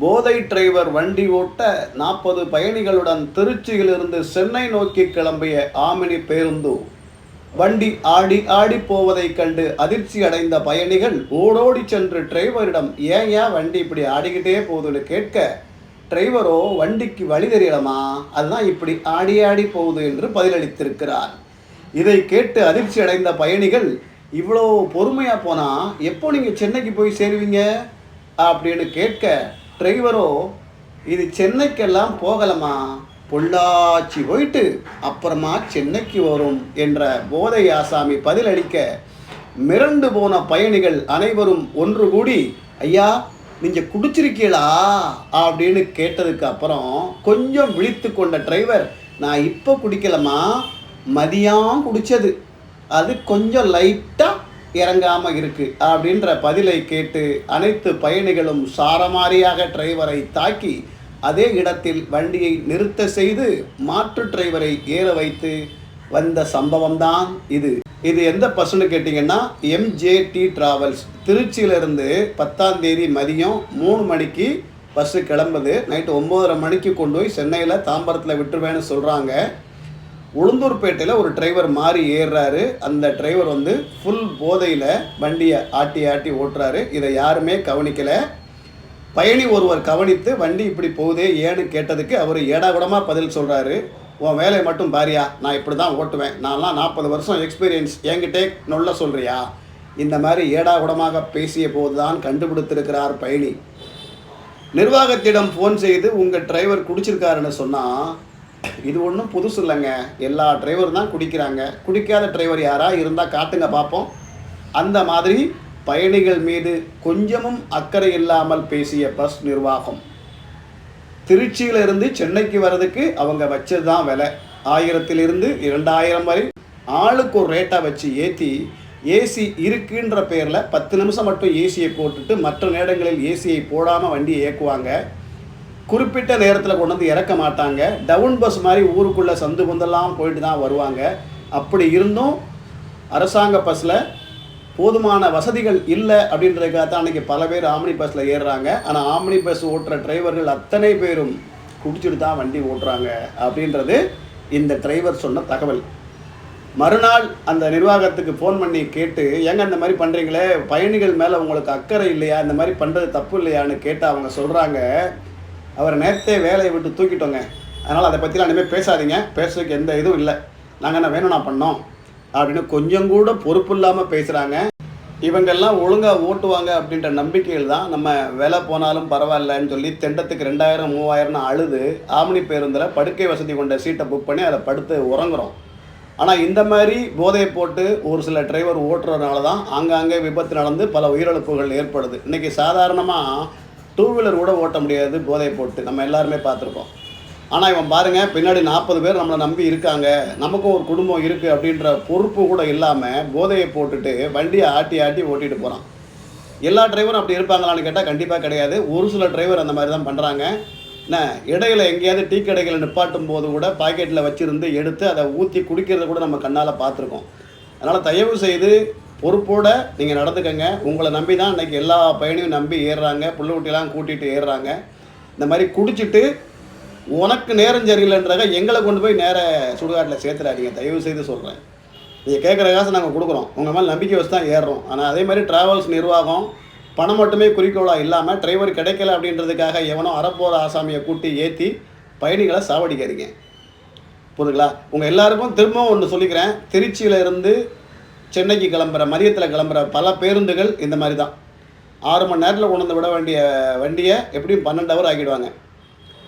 போதை டிரைவர் வண்டி ஓட்ட நாற்பது பயணிகளுடன் திருச்சியிலிருந்து சென்னை நோக்கி கிளம்பிய ஆமினி பேருந்து. வண்டி ஆடி ஆடி போவதைக் கண்டு அதிர்ச்சி அடைந்த பயணிகள் ஓடோடி சென்று டிரைவரிடம் ஏன் ஏன் வண்டி இப்படி ஆடிக்கிட்டே போகுதுன்னு கேட்க டிரைவரோ வண்டிக்கு வழி தெரியலமா அதுதான் இப்படி ஆடி ஆடி போகுது என்று பதிலளித்திருக்கிறார். இதை கேட்டு அதிர்ச்சி அடைந்த பயணிகள் இவ்வளோ பொறுமையாக போனால் எப்போ நீங்கள் சென்னைக்கு போய் சேருவீங்க? அப்படின்னு கேட்க டிரைவரும் இது சென்னைக்கெல்லாம் போகலமா? பொள்ளாச்சி போயிட்டு அப்புறமா சென்னைக்கு வரும் என்ற போதை ஆசாமி பதிலளிக்க மிரண்டு போன பயணிகள் அனைவரும் ஒன்று கூடி ஐயா நீங்கள் குடிச்சிருக்கீங்களா? அப்படின்னு கேட்டதுக்கு அப்புறம் கொஞ்சம் விழித்து கொண்ட டிரைவர் நான் இப்போ குடிக்கலம்மா மதியம் குடிச்சது. அது கொஞ்சம் லைட்டாக இறங்காமல் இருக்குது அப்படின்ற பதிலை கேட்டு அனைத்து பயணிகளும் சாரமாரியாக டிரைவரை தாக்கி அதே இடத்தில் வண்டியை நிறுத்த செய்து மாற்று டிரைவரை ஏற வைத்து வந்த சம்பவம்தான் இது. இது எந்த பஸ்ஸுன்னு கேட்டிங்கன்னா எம்ஜேடி டிராவல்ஸ் திருச்சியிலிருந்து பத்தாம் தேதி மதியம் மூணு மணிக்கு பஸ்ஸு கிளம்புது. நைட்டு ஒம்போதரை மணிக்கு கொண்டு போய் சென்னையில் தாம்பரத்தில் விட்டுருவேன்னு சொல்கிறாங்க உளுந்தூர்பேட்டையில் ஒரு டிரைவர் மாறி ஏறுறாரு. அந்த டிரைவர் வந்து ஃபுல் போதையில் வண்டியை ஆட்டி ஆட்டி ஓட்டுறாரு. இதை யாருமே கவனிக்கலை. பயணி ஒருவர் கவனித்து வண்டி இப்படி போகுதே ஏன்னு கேட்டதுக்கு அவர் ஏடாகுடமாக பதில் சொல்கிறாரு உன் வேலையை மட்டும் பாரியா நான் இப்படி தான் ஓட்டுவேன். நான்லாம் நாற்பது வருஷம் எக்ஸ்பீரியன்ஸ் என்கிட்டே நொல்ல சொல்கிறியா இந்த மாதிரி ஏடாகுடமாக பேசிய போது தான் கண்டுபிடித்திருக்கிறார் பயணி. நிர்வாகத்திடம் ஃபோன் செய்து உங்கள் டிரைவர் குடிச்சிருக்காருன்னு சொன்னால் இது ஒன்றும் புதுசு இல்லைங்க. எல்லா டிரைவர் தான் குடிக்கிறாங்க. குடிக்காத டிரைவர் யாராக இருந்தால் காட்டுங்க பார்ப்போம் அந்த மாதிரி பயணிகள் மீது கொஞ்சமும் அக்கறை இல்லாமல் பேசிய பஸ் நிர்வாகம். திருச்சியிலிருந்து சென்னைக்கு வர்றதுக்கு அவங்க வச்சது தான் விலை. ஆயிரத்திலிருந்து இரண்டாயிரம் வரை ஆளுக்கு ஒரு ரேட்டாக வச்சு ஏற்றி ஏசி இருக்குன்ற பேரில் பத்து நிமிஷம் மட்டும் ஏசியை போட்டுட்டு மற்ற நேரங்களில் ஏசியை போடாமல் வண்டியை இயக்குவாங்க குறிப்பிட்ட நேரத்தில் கொண்டு வந்து இறக்க மாட்டாங்க. டவுன் பஸ் மாதிரி ஊருக்குள்ளே சந்து குந்தெல்லாம் போயிட்டு தான் வருவாங்க. அப்படி இருந்தும் அரசாங்க பஸ்ஸில் போதுமான வசதிகள் இல்லை அப்படின்றதுக்காக தான் அன்றைக்கி பல பேர் ஆம்னி பஸ்ஸில் ஏறுறாங்க. ஆனால் ஆம்னி பஸ் ஓட்டுற டிரைவர்கள் அத்தனை பேரும் குடிச்சிட்டு தான் வண்டி ஓட்டுறாங்க அப்படின்றது இந்த டிரைவர் சொன்ன தகவல். மறுநாள் அந்த நிர்வாகத்துக்கு ஃபோன் பண்ணி கேட்டு ஏங்க இந்த மாதிரி பண்ணுறீங்களே பயணிகள் மேலே உங்களுக்கு அக்கறை இல்லையா? இந்த மாதிரி பண்ணுறது தப்பு இல்லையான்னு கேட்டு அவங்க சொல்கிறாங்க அவரை நேரத்தே வேலையை விட்டு தூக்கிட்டோங்க. அதனால் அதை பற்றிலாம் இனிமேல் பேசாதீங்க. பேசுறதுக்கு எந்த இதுவும் இல்லை. நாங்கள் என்ன வேணும் நான் பண்ணோம். அப்படின்னு கொஞ்சம் கூட பொறுப்பு இல்லாமல் பேசுகிறாங்க இவங்கெல்லாம் ஒழுங்காக ஓட்டுவாங்க அப்படின்ற நம்பிக்கையில் தான் நம்ம வேலை போனாலும் பரவாயில்லன்னு சொல்லி தெண்டத்துக்கு ரெண்டாயிரம் மூவாயிரம்னு அழுது ஆம்னி பேருந்தில் படுக்கை வசதி கொண்ட சீட்டை புக் பண்ணி அதை படுத்து உறங்குறோம். ஆனால் இந்த மாதிரி போதையை போட்டு ஒரு சில டிரைவர் ஓட்டுறதுனால தான் ஆங்காங்கே விபத்து நடந்து பல உயிரிழப்புகள் ஏற்படுது. இன்றைக்கி சாதாரணமாக டூ வீலர் கூட ஓட்ட முடியாது போதை போட்டு. நம்ம எல்லாருமே பார்த்துருக்கோம். ஆனால் இவன் பாருங்கள் பின்னாடி நாற்பது பேர் நம்மளை நம்பி இருக்காங்க. நமக்கும் ஒரு குடும்பம் இருக்குது அப்படின்ற பொறுப்பு கூட இல்லாமல் போதையை போட்டுட்டு வண்டியை ஆட்டி ஆட்டி ஓட்டிட்டு போகிறான் எல்லா டிரைவரும் அப்படி இருப்பாங்களான்னு கேட்டால் கண்டிப்பாக கிடையாது. ஒரு சில டிரைவர் அந்த மாதிரி தான் பண்ணுறாங்க என்ன இடையில எங்கேயாவது டீ கடைகளை நிப்பாட்டும் போது கூட பாக்கெட்டில் வச்சுருந்து எடுத்து அதை ஊற்றி குடிக்கிறத கூட நம்ம கண்ணால் பார்த்துருக்கோம். அதனால் தயவு செய்து பொறுப்போட நீங்கள் நடந்துக்கங்க. உங்களை நம்பி தான் இன்றைக்கி எல்லா பயணியும் நம்பி ஏறுறாங்க. புள்ள குட்டிலாம் கூட்டிகிட்டு ஏறுறாங்க. இந்த மாதிரி குடிச்சிட்டு உனக்கு நேரம் சரியில்லைன்றத எங்களை கொண்டு போய் நேர சுடுகாட்டில் சேர்த்துறாதீங்க. தயவு செய்து சொல்கிறேன் நீங்கள் கேட்குற காசு நாங்கள் கொடுக்குறோம். உங்கள் மேலே நம்பிக்கை வச்சு தான் ஏறுறோம். ஆனால் அதே மாதிரி ட்ராவல்ஸ் நிர்வாகம் பணம் மட்டுமே குறிக்கோளாக இல்லாமல் டிரைவர் கிடைக்கல அப்படின்றதுக்காக எவனோ அறப்போகிற ஆசாமியை கூட்டி ஏற்றி பயணிகளை சாவடிக்காதீங்க. புரியுதுங்களா? உங்கள் எல்லாருக்கும் திரும்பவும் ஒன்று சொல்லிக்கிறேன். திருச்சியில் இருந்து சென்னைக்கு கிளம்புற மதியத்தில் கிளம்புற பல பேருந்துகள் இந்த மாதிரி தான் ஆறு மணி நேரத்தில் கொண்டு வந்து விட வேண்டிய வண்டியை எப்படியும் பன்னெண்டு ஹவர் ஆக்கிடுவாங்க.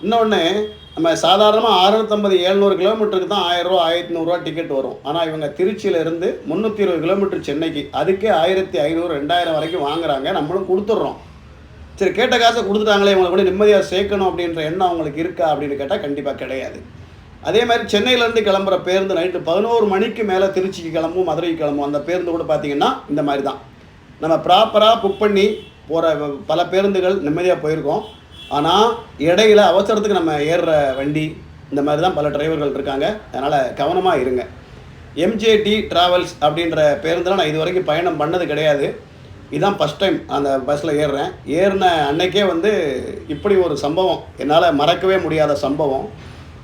இன்னொன்று நம்ம சாதாரணமாக அறுநூத்தம்பது எழுநூறு கிலோமீட்டருக்கு தான் ஆயிரரூவா ஆயிரத்தி நூறுரூவா டிக்கெட் வரும். ஆனால் இவங்க திருச்சியில இருந்து முந்நூற்றி இருபது கிலோமீட்டர் சென்னைக்கு. அதுக்கே ஆயிரத்தி ஐநூறு ரெண்டாயிரம் வரைக்கும் வாங்குறாங்க. நம்மளும் கொடுத்துட்றோம். சரி கேட்ட காசை கொடுத்துட்டாங்களே இவங்களை கூட நிம்மதியாக சேர்க்கணும் அப்படின்ற எண்ணம் அவங்களுக்கு இருக்கா அப்படின்னு கேட்டால் கண்டிப்பாக கிடையாது. அதே மாதிரி சென்னையிலேருந்து கிளம்புற பேருந்து நைட்டு பதினோரு மணிக்கு மேலே திருச்சிக்கு கிளம்பும் மதுரைக்கு கிளம்பும். அந்த பேருந்து கூட பார்த்தீங்கன்னா இந்த மாதிரி தான். நம்ம ப்ராப்பராக புக் பண்ணி போகிற பல பேருந்துகள் நிம்மதியாக போயிருக்கோம். ஆனால் இடையில அவசரத்துக்கு நம்ம ஏறுற வண்டி இந்த மாதிரி தான் பல டிரைவர்கள் இருக்காங்க. அதனால் கவனமாக இருங்க. எம்ஜேடி டிராவல்ஸ் அப்படின்ற பேருந்தில் நான் இது வரைக்கும் பயணம் பண்ணது கிடையாது. இதுதான் ஃபஸ்ட் டைம் அந்த பஸ்ஸில் ஏறுறேன். ஏறின அன்னைக்கே வந்து இப்படி ஒரு சம்பவம். என்னால் மறக்கவே முடியாத சம்பவம்.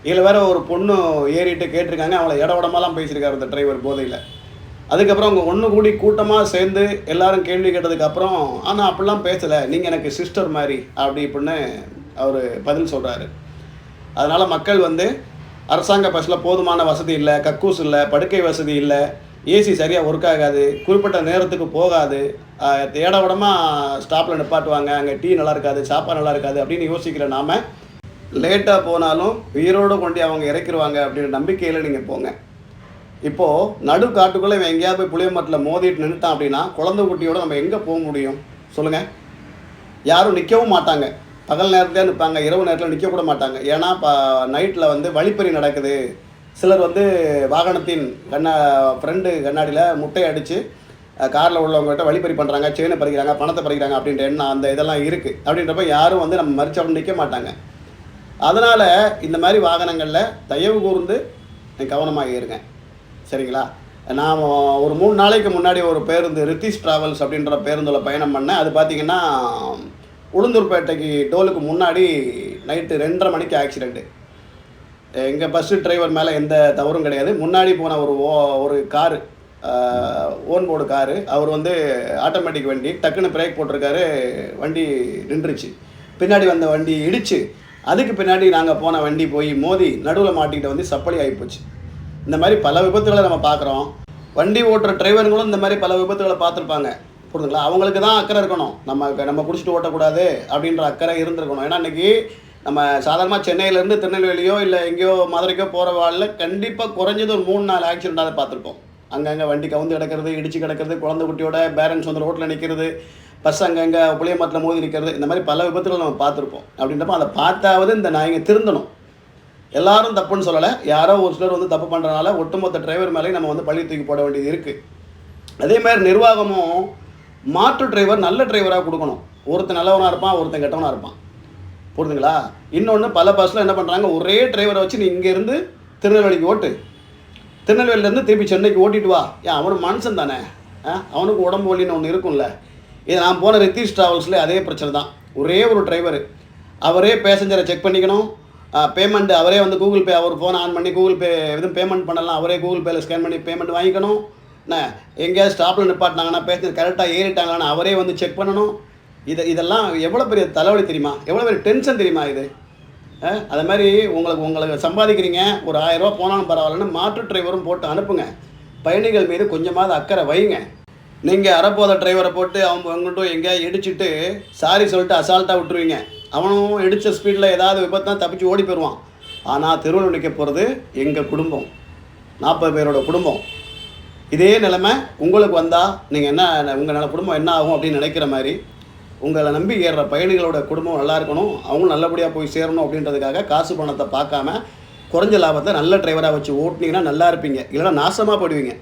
இதில் வேற ஒரு பொண்ணு ஏறிட்டு கேட்டிருக்காங்க அவளை இட உடமெல்லாம் பேசியிருக்காரு அந்த டிரைவர் போதையில். அதுக்கப்புறம் அவங்க ஒன்று கூடி கூட்டமாக சேர்ந்து எல்லாரும் கேள்வி கேட்டதுக்கப்புறம் ஆனால் அப்படிலாம் பேசலை. நீங்கள் எனக்கு சிஸ்டர் மாதிரி அப்படி இப்படின்னு அவர் பதில் சொல்கிறாரு அதனால் மக்கள் வந்து அரசாங்க பஸ்ஸில் போதுமான வசதி இல்லை கக்கூஸ் இல்லை படுக்கை வசதி இல்லை ஏசி சரியாக ஒர்க் ஆகாது குறிப்பிட்ட நேரத்துக்கு போகாது ஆஹ் தேட விடமாக ஸ்டாப்பில் நிப்பாட்டுவாங்க அங்கே டீ நல்லா இருக்காது சாப்பாடு நல்லா இருக்காது அப்படின்னு யோசிக்கிற நாம லேட்டாக போனாலும் உயிரோடு கொண்டு அவங்க இறக்கிடுவாங்க அப்படின்ற நம்பிக்கையில் நீங்கள் போங்க. இப்போது நடு காட்டுக்குள்ளே இவன் எங்கேயாவது போய் புளியமரத்தில் மோதிட்டு நின்றுட்டான் அப்படின்னா குழந்தை குட்டியோட நம்ம எங்கே போக முடியும்? சொல்லுங்கள் யாரும் நிற்கவும் மாட்டாங்க. பகல் நேரத்தில் நிற்பாங்க இரவு நேரத்தில் நிற்க கூட மாட்டாங்க. ஏன்னா இப்போ நைட்டில் வந்து வழிப்பறி நடக்குது. சிலர் வந்து வாகனத்தின் கண்ணா ஃப்ரெண்டு கண்ணாடியில் முட்டையை அடித்து காரில் உள்ளவங்ககிட்ட வழிப்பறி பண்ணுறாங்க செயினை பறிக்கிறாங்க பணத்தை பறிக்கிறாங்க அப்படின்ற எண்ணம் அந்த இதெல்லாம் இருக்குது அப்படின்றப்ப யாரும் வந்து நம்ம மறிச்சவங்க நிற்க மாட்டாங்க. அதனால் இந்த மாதிரி வாகனங்களில் தயவு கூர்ந்து கவனமாக இருங்க. சரிங்களா? நான் ஒரு மூணு நாளைக்கு முன்னாடி ஒரு பேருந்து ரித்திஷ் ட்ராவல்ஸ் அப்படின்ற பேருந்தில் பயணம் பண்ணேன். அது பார்த்தீங்கன்னா உளுந்தூர்பேட்டைக்கு டோலுக்கு முன்னாடி நைட்டு ரெண்டரை மணிக்கு ஆக்சிடெண்ட்டு எங்கள் பஸ்ஸு டிரைவர் மேலே எந்த தவறும் கிடையாது. முன்னாடி போன ஒரு ஓ ஒரு காரு ஓன் போர்டு காரு அவர் வந்து ஆட்டோமேட்டிக் வண்டி டக்குன்னு பிரேக் போட்டிருக்காரு வண்டி நின்றுச்சு. பின்னாடி வந்த வண்டி இடிச்சு அதுக்கு பின்னாடி நாங்கள் போன வண்டி போய் மோதி நடுவில் மாட்டிக்கிட்டு வந்து சப்பளி ஆகிப்போச்சு இந்த மாதிரி பல விபத்துகளை நம்ம பார்க்குறோம். வண்டி ஓட்டுற டிரைவருங்களும் இந்த மாதிரி பல விபத்துகளை பார்த்துருப்பாங்க. புரிஞ்சுங்களா? அவங்களுக்கு தான் அக்கறை இருக்கணும். நம்ம நம்ம குடிச்சிட்டு ஓட்டக்கூடாது அப்படின்ற அக்கறை இருந்திருக்கணும். ஏன்னா இன்றைக்கி நம்ம சாதாரணமாக சென்னையிலேருந்து திருநெல்வேலியோ இல்லை எங்கேயோ மதுரைக்கோ போகிற வாழில் கண்டிப்பாக குறைஞ்சது ஒரு மூணு நாலு ஆக்சிடெண்ட்டாக பார்த்துருப்போம். அங்கங்கே வண்டி கவுந்து கிடக்கிறது இடிச்சு கிடக்கிறது குழந்தை குட்டியோட பேரண்ட்ஸ் வந்து ரோட்டில் நிற்கிறது பஸ் அங்கங்கே புளிய மரத்தில் மோதி நிற்கிறது இந்த மாதிரி பல விபத்துகள் நம்ம பார்த்துருப்போம். அப்படின்றப்ப அதை பார்த்தாவது இந்த நாய்ங்க திருந்தணும். எல்லாரும் தப்புன்னு சொல்லலை. யாரோ ஒரு சிலர் வந்து தப்பு பண்ணுறனால ஒட்டுமொத்த டிரைவர் மேலேயும் நம்ம வந்து பள்ளி தூக்கி போட வேண்டியது இருக்குது அதே மாதிரி நிர்வாகமும் மாற்று டிரைவர் நல்ல டிரைவராக கொடுக்கணும். ஒருத்தன் நல்லவனாக இருப்பான் ஒருத்தன் கெட்டவனாக இருப்பான். புரிதுங்களா இன்னொன்று பல பஸ்ஸில் என்ன பண்ணுறாங்க ஒரே டிரைவரை வச்சு நீ இங்கேருந்து திருநெல்வேலிக்கு ஓட்டு. திருநெல்வேலியிலேருந்து திருப்பி சென்னைக்கு ஓட்டிட்டு வா. ஏன் அவனும் மனுஷன் தானே? ஆ அவனுக்கு உடம்பு வலின்னு ஒன்று இருக்கும்ல. இது நான் போன ரித்தீஷ் ட்ராவல்ஸில் அதே பிரச்சனை தான். ஒரே ஒரு டிரைவர் அவரே பேசஞ்சரை செக் பண்ணிக்கணும். பேமெண்ட் அவரே வந்து கூகுள் பே அவர் ஃபோன் ஆன் பண்ணி கூகுள் பே எதுவும் பேமெண்ட் பண்ணலாம். அவரே கூகுள் பேயில் ஸ்கேன் பண்ணி பேமெண்ட் வாங்கிக்கணும். என்ன? எங்கேயாவது ஸ்டாப்பில் நிப்பாட்டினாங்கன்னா பேசஞ்சர் கரெக்டாக ஏறிட்டாங்களான்னு அவரே வந்து செக் பண்ணணும். இது இதெல்லாம் எவ்வளோ பெரிய தலைவலி தெரியுமா? எவ்வளோ பெரிய டென்ஷன் தெரியுமா இது? அது மாதிரி உங்களுக்கு உங்களுக்கு சம்பாதிக்கிறீங்க. ஒரு ஆயிரம் ரூபா போனாலும் பரவாயில்லன்னு மாற்று டிரைவரும் போட்டு அனுப்புங்க. பயணிகள் மீது கொஞ்சமாவது அக்கறை வைங்க. நீங்கள் அறப்போத டிரைவரை போட்டு அவங்க அவங்கள்ட்ட எங்கேயா இடிச்சிட்டு சாரி சொல்லிட்டு அசால்ட்டாக விட்டுருவீங்க. அவனும் இடித்த ஸ்பீடில் ஏதாவது விபத்தான் தப்பிச்சு ஓடி போயிடுவான் ஆனால் தெருவில் நிற்க போகிறது எங்கள் குடும்பம். நாற்பது பேரோட குடும்பம். இதே நிலைமை உங்களுக்கு வந்தால் நீங்கள் என்ன உங்கள் நல்ல குடும்பம் என்ன ஆகும் அப்படின்னு நினைக்கிற மாதிரி உங்களை நம்பி ஏறுற பயணிகளோட குடும்பம் நல்லா இருக்கணும். அவங்களும் நல்லபடியாக போய் சேரணும் அப்படின்றதுக்காக காசு பணத்தை பார்க்காம குறைஞ்ச லாபத்தை நல்ல டிரைவராக வச்சு ஓட்டினீங்கன்னா நல்லா இருப்பீங்க. இல்லைன்னா நாசமாக போடுவீங்க